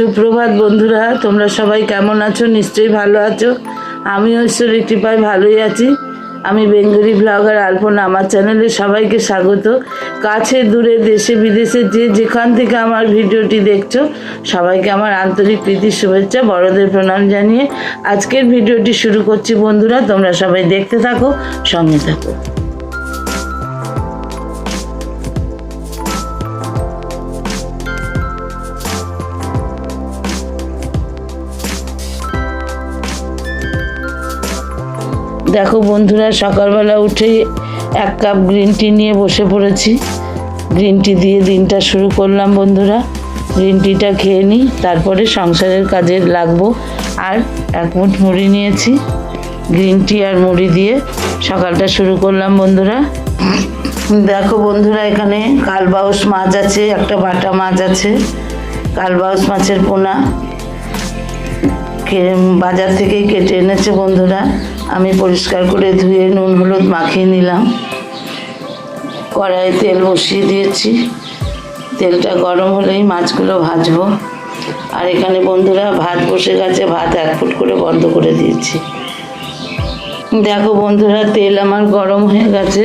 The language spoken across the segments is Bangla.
সুপ্রভাত বন্ধুরা, তোমরা সবাই কেমন আছো? নিশ্চয়ই ভালো আছো। আমি ঐশ্বরী কৃপায় ভালোই আছি। আমি বেঙ্গলি ব্লগার আলপনা আমার চ্যানেলে সবাইকে স্বাগত। কাছে, দূরে, দেশে, বিদেশে, যে যেখান থেকে আমার ভিডিওটি দেখছ, সবাইকে আমার আন্তরিক প্রীতির শুভেচ্ছা, বড়দের প্রণাম জানিয়ে আজকের ভিডিওটি শুরু করছি। বন্ধুরা, তোমরা সবাই দেখতে থাকো, সঙ্গে থাকো। দেখো বন্ধুরা, সকালবেলা উঠেই এক কাপ গ্রিন টি নিয়ে বসে পড়েছি। গ্রিন টি দিয়ে দিনটা শুরু করলাম বন্ধুরা। গ্রিন টিটা খেয়ে নিই, তারপরে সংসারের কাজে লাগবো। আর এক মুঠ মুড়ি নিয়েছি। গ্রিন টি আর মুড়ি দিয়ে সকালটা শুরু করলাম বন্ধুরা। দেখো বন্ধুরা, এখানে কালবাউস মাছ আছে, একটা বাটা মাছ আছে। কালবাউস মাছের পোনা। বাজার থেকেই কেটে এনেছে বন্ধুরা। আমি পরিষ্কার করে ধুয়ে নুন, হলুদ মাখিয়ে নিলাম। কড়াইয়ে তেল বসিয়ে দিয়েছি। তেলটা গরম হলেই মাছগুলো ভাজবো। আর এখানে বন্ধুরা ভাত বসে গেছে, ভাত এক ফুট করে বন্ধ করে দিয়েছি। দেখো বন্ধুরা, তেল আমার গরম হয়ে গেছে।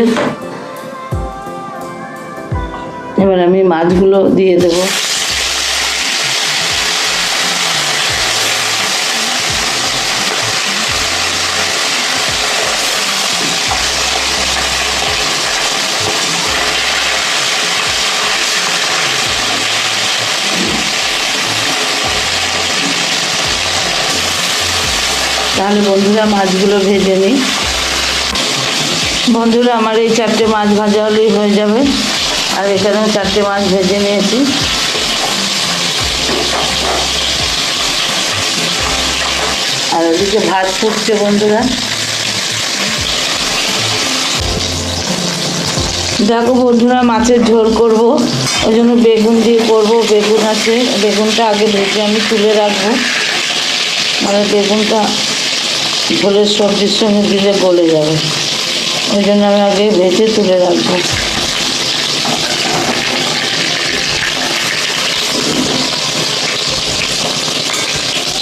এবার আমি মাছগুলো দিয়ে দেবো। তাহলে বন্ধুরা মাছগুলো ভেজে নিই। বন্ধুরা আমার এই চারটে মাছ ভাজা হলেই হয়ে যাবে। আর এখানেও চারটে মাছ ভেজে নিয়েছি। আর ওদিকে ভাত ফুটছে বন্ধুরা। দেখো বন্ধুরা মাছের ঝোল করব। ওই জন্য বেগুন দিয়ে করব। বেগুন আছে। বেগুনটা আগে ভেজে আমি তুলে রাখব। মানে বেগুনটা ঝোলের সবজির সঙ্গে দিলে গলে যাবে। ওই জন্য আমি আগে ভেজে তুলে রাখব।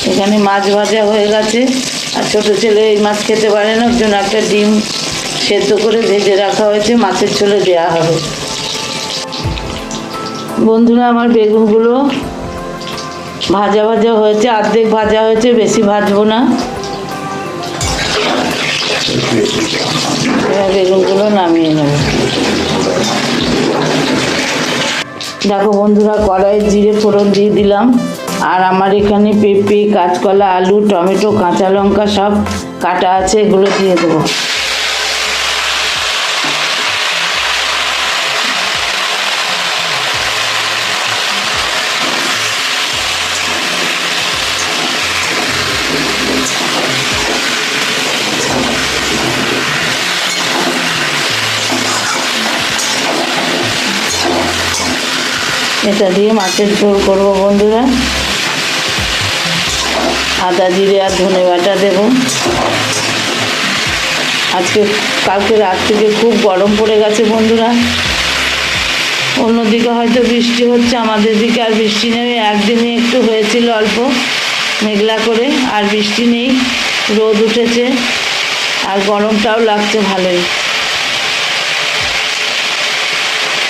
এখানে মাছ ভাজা হয়ে গেছে। আর ছোটো ছেলে এই মাছ খেতে পারে না, ওর জন্য একটা ডিম সেদ্ধ করে ভেজে রাখা হয়েছে, মাছের ছোলে দেওয়া হবে। বন্ধুরা, আমার বেগুনগুলো ভাজা ভাজা হয়েছে, অর্ধেক ভাজা হয়েছে, বেশি ভাজবো না। বেগুনগুলো নামিয়ে নেব। দেখো বন্ধুরা কড়াই জিরে ফোড়ন দিয়ে দিলাম। আর আমার এখানে পেঁপে, কাঁচকলা, আলু, টমেটো, কাঁচা লঙ্কা সব কাটা আছে, এগুলো দিয়ে দেবো। এটা দিয়ে মাছের ঝোল করব বন্ধুরা। আদা, জিরে আর ধনে বাটা দেবো। আজকে, কালকে রাত থেকে খুব গরম পড়ে গেছে বন্ধুরা। অন্যদিকে হয়তো বৃষ্টি হচ্ছে, আমাদের দিকে আর বৃষ্টি নেই। একদিনে একটু হয়েছিল অল্প, মেঘলা করে, আর বৃষ্টি নেই। রোদ উঠেছে, আর গরমটাও লাগছে ভালোই।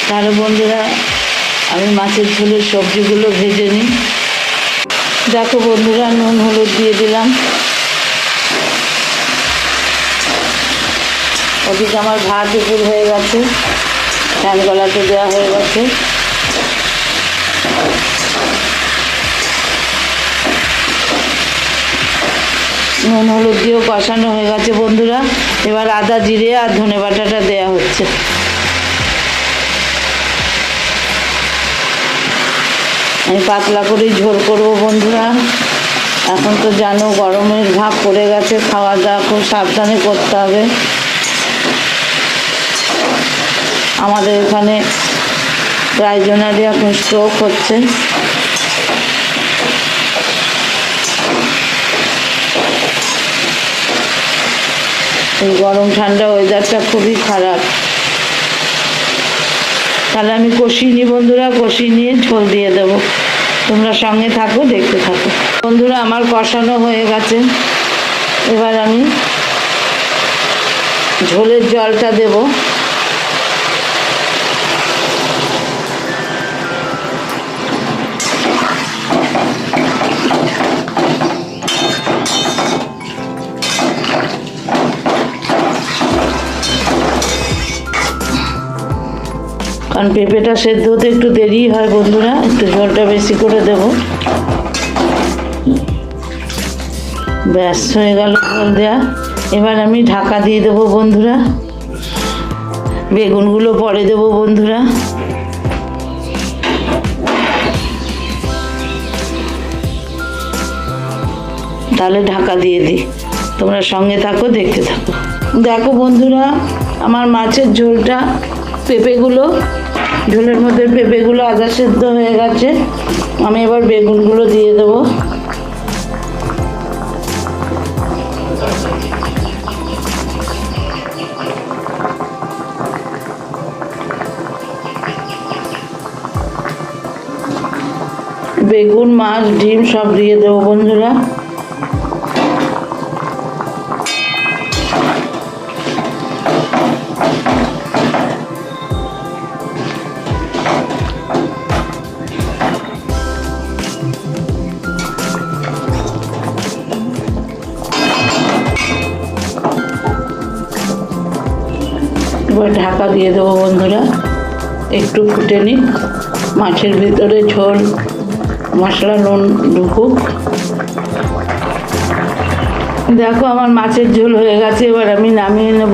তাহলে বন্ধুরা আমি মাছের ঝোলের সবজিগুলো ভেজে নিই। দেখো বন্ধুরা, নুন, হলুদ দিয়ে দিলাম। ওদিকে আমার ভাত উপর হয়ে গেছে। ফ্যান গলাতে দেওয়া হয়ে গেছে। নুন, হলুদ দিয়েও কষানো হয়ে গেছে বন্ধুরা। এবার আদা, জিরে আর ধনে বাটাটা দেওয়া হচ্ছে। আমি পাতলা করেই ঝোল করব বন্ধুরা। এখন তো জানো গরমের ভাব পড়ে গেছে, খাওয়া দাওয়া খুব সাবধানে করতে হবে। আমাদের এখানে প্রায় জনারই এখন স্ট্রোক হচ্ছে। এই গরম ঠান্ডা ওয়েদারটা খুবই খারাপ। তাহলে আমি কষিয়ে নিই বন্ধুরা কষি নিয়ে ঝোল দিয়ে দেবো। তোমরা সঙ্গে থাকো, দেখতে থাকো। বন্ধুরা, আমার কষানো হয়ে গেছে। এবার আমি ঝোলের জলটা দেব। কারণ পেঁপেটা সেদ্ধ হতে একটু দেরি হয় বন্ধুরা, একটু ঝোলটা বেশি করে দেব। ব্যাস, হয়ে গেল ঝোল দেওয়া এবার আমি ঢাকা দিয়ে দেবো বন্ধুরা। বেগুনগুলো পরে দেবো বন্ধুরা। তাহলে ঢাকা দিয়ে দিই। তোমরা সঙ্গে থাকো, দেখতে থাকো। দেখো বন্ধুরা, আমার মাছের ঝোলটা পেঁপেগুলো ঝোলের মধ্যে পেঁপেগুলো আদা সেদ্ধ হয়ে গেছে। আমি এবার বেগুনগুলো দিয়ে দেবো। বেগুন, মাছ, ডিম সব দিয়ে দেবো বন্ধুরা। এবার ঢাকা দিয়ে দেবো বন্ধুরা। একটু ফুটে নিক। মাছের ভিতরে ঝোল, মশলা, নুন ঢুকুক। দেখো আমার মাছের ঝোল হয়ে গেছে, এবার আমি নামিয়ে নেব।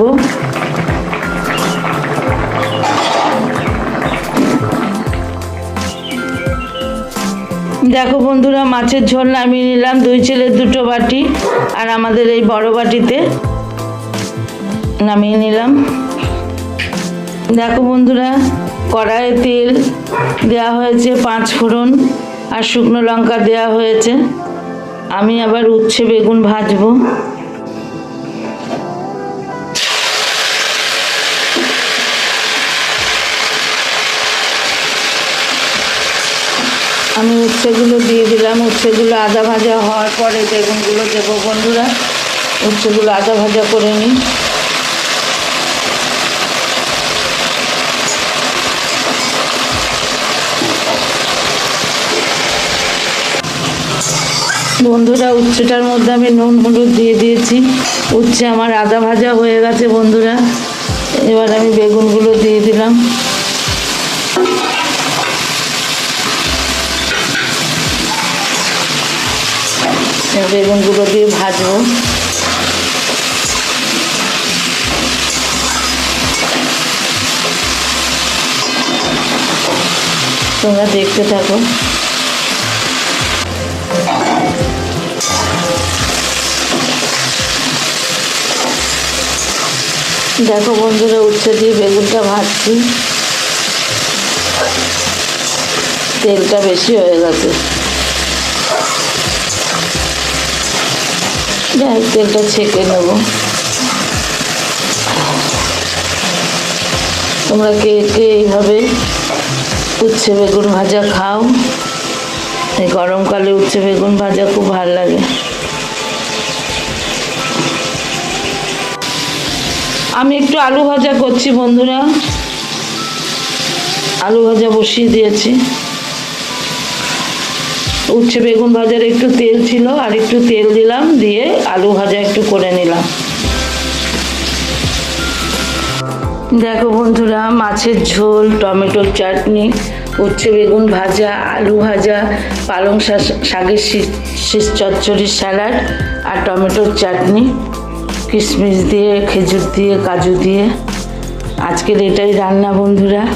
দেখো বন্ধুরা, মাছের ঝোল নামিয়ে নিলাম, দুই ছেলের দুটো বাটি, আর আমাদের এই বড় বাটিতে নামিয়ে নিলাম। দেখো বন্ধুরা, কড়াইয়ে তেল দেওয়া হয়েছে পাঁচ ফোড়ন আর শুকনো লঙ্কা দেওয়া হয়েছে। আমি আবার উচ্ছে বেগুন ভাজবো। আমি উচ্ছেগুলো দিয়ে দিলাম। উচ্ছেগুলো আদা ভাজা হওয়ার পরে বেগুনগুলো দেবো বন্ধুরা। উচ্ছেগুলো আদা ভাজা করে নিই। বন্ধুরা, উচ্ছেটার মধ্যে আমি নুন হলুদ দিয়ে দিয়েছি। উচ্ছে আমার আদা ভাজা হয়ে গেছে বন্ধুরা। এবার আমি বেগুনগুলো দিয়ে দিলাম। বেগুনগুলো দিয়ে ভাজবো। তোমরা দেখতে থাকো। দেখো বন্ধুরা, উচ্ছে দিয়ে বেগুনটা ভাজছি। তেলটা বেশি হয়ে গেছে। যাই তেলটা ছেঁকে নেব। তোমরা কে কে এইভাবে উচ্ছে বেগুন ভাজা খাও? এই গরমকালে উচ্ছে বেগুন ভাজা খুব ভালো লাগে। আমি একটু আলু ভাজা করছি, বন্ধুরা। আলু ভাজা বসিয়ে দিয়েছি। উচ্ছে বেগুন ভাজার একটু তেল ছিল, আর একটু তেল দিলাম, দিয়ে আলু ভাজা একটু করে নিলাম। দেখো বন্ধুরা, মাছের ঝোল, টমেটোর চাটনি, উচ্ছে বেগুন ভাজা, আলু ভাজা, পালং শাক- শাকের শীষ- চচ্চড়ির স্যালাড, আর টমেটোর চাটনি। কিশমিশ দিয়ে, খেজুর দিয়ে, কাজু দিয়ে। আজকের এটাই রান্না, বন্ধুরা।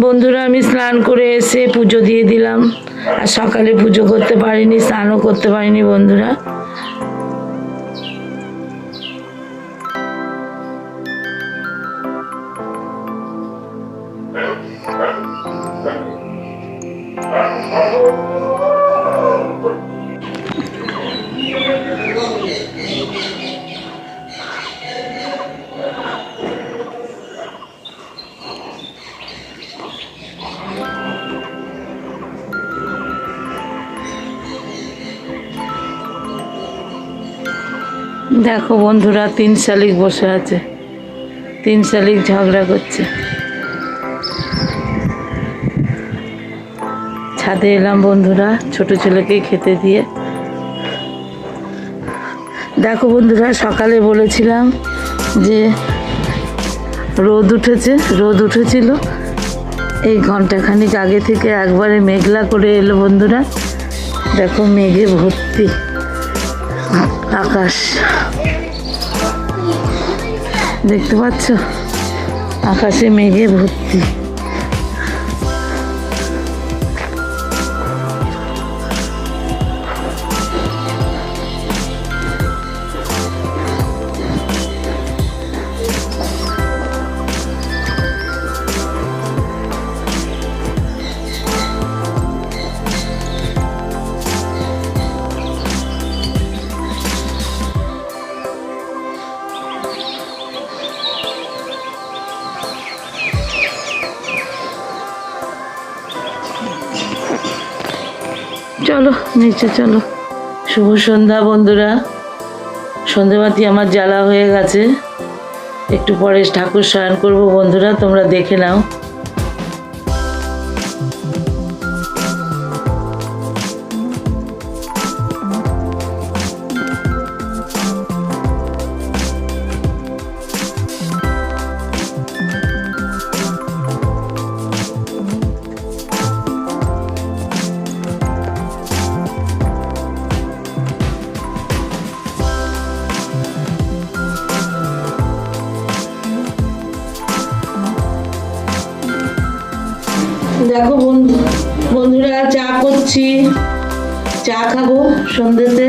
বন্ধুরা, আমি স্নান করে এসে পুজো দিয়ে দিলাম। আর সকালে পুজো করতে পারিনি, স্নানও করতে পারিনি, বন্ধুরা। দেখো বন্ধুরা, তিন শালিক বসে আছে। তিন শালিক ঝগড়া করছে। ছাদে এলাম বন্ধুরা, ছোট ছেলেকে খেতে দিয়ে। দেখো বন্ধুরা, সকালে বলেছিলাম যে রোদ উঠেছে, রোদ উঠেছিল। এই ঘন্টাখানিক আগে থেকে একবারে মেঘলা করে এলো বন্ধুরা। দেখো মেঘে ভর্তি। আকাশ। দেখতে পাচ্ছ? আকাশে মেঘে ভর্তি। চলো, নিচে চলো। শুভ সন্ধ্যা বন্ধুরা। সন্ধেবাতি আমার জ্বালা হয়ে গেছে। একটু পরে ঠাকুর শয়ন করব বন্ধুরা, তোমরা দেখে নাও। দেখো বন্ধু বন্ধুরা চা করছি। চা খাব সন্ধ্যেতে।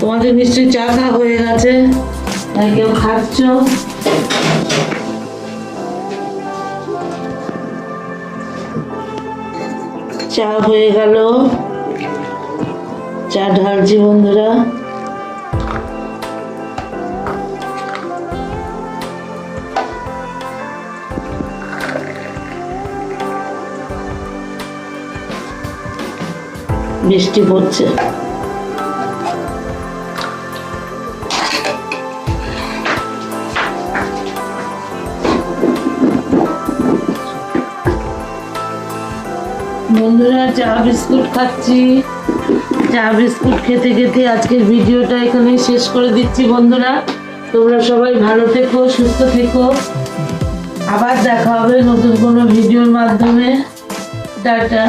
তোমাদের নিশ্চয়ই চা খা হয়ে গেছে। তাই কেউ খাচ্ছ? চা হয়ে গেল। চা ঢালছি বন্ধুরা। বৃষ্টি পড়ছে। বন্ধুরা, চা বিস্কুট খাচ্ছি। চা বিস্কুট খেতে খেতে আজকের ভিডিওটা এখানে শেষ করে দিচ্ছি বন্ধুরা। তোমরা সবাই ভালো থেকো, সুস্থ থেকো। আবার দেখা হবে নতুন কোনো ভিডিওর মাধ্যমে। টাটা।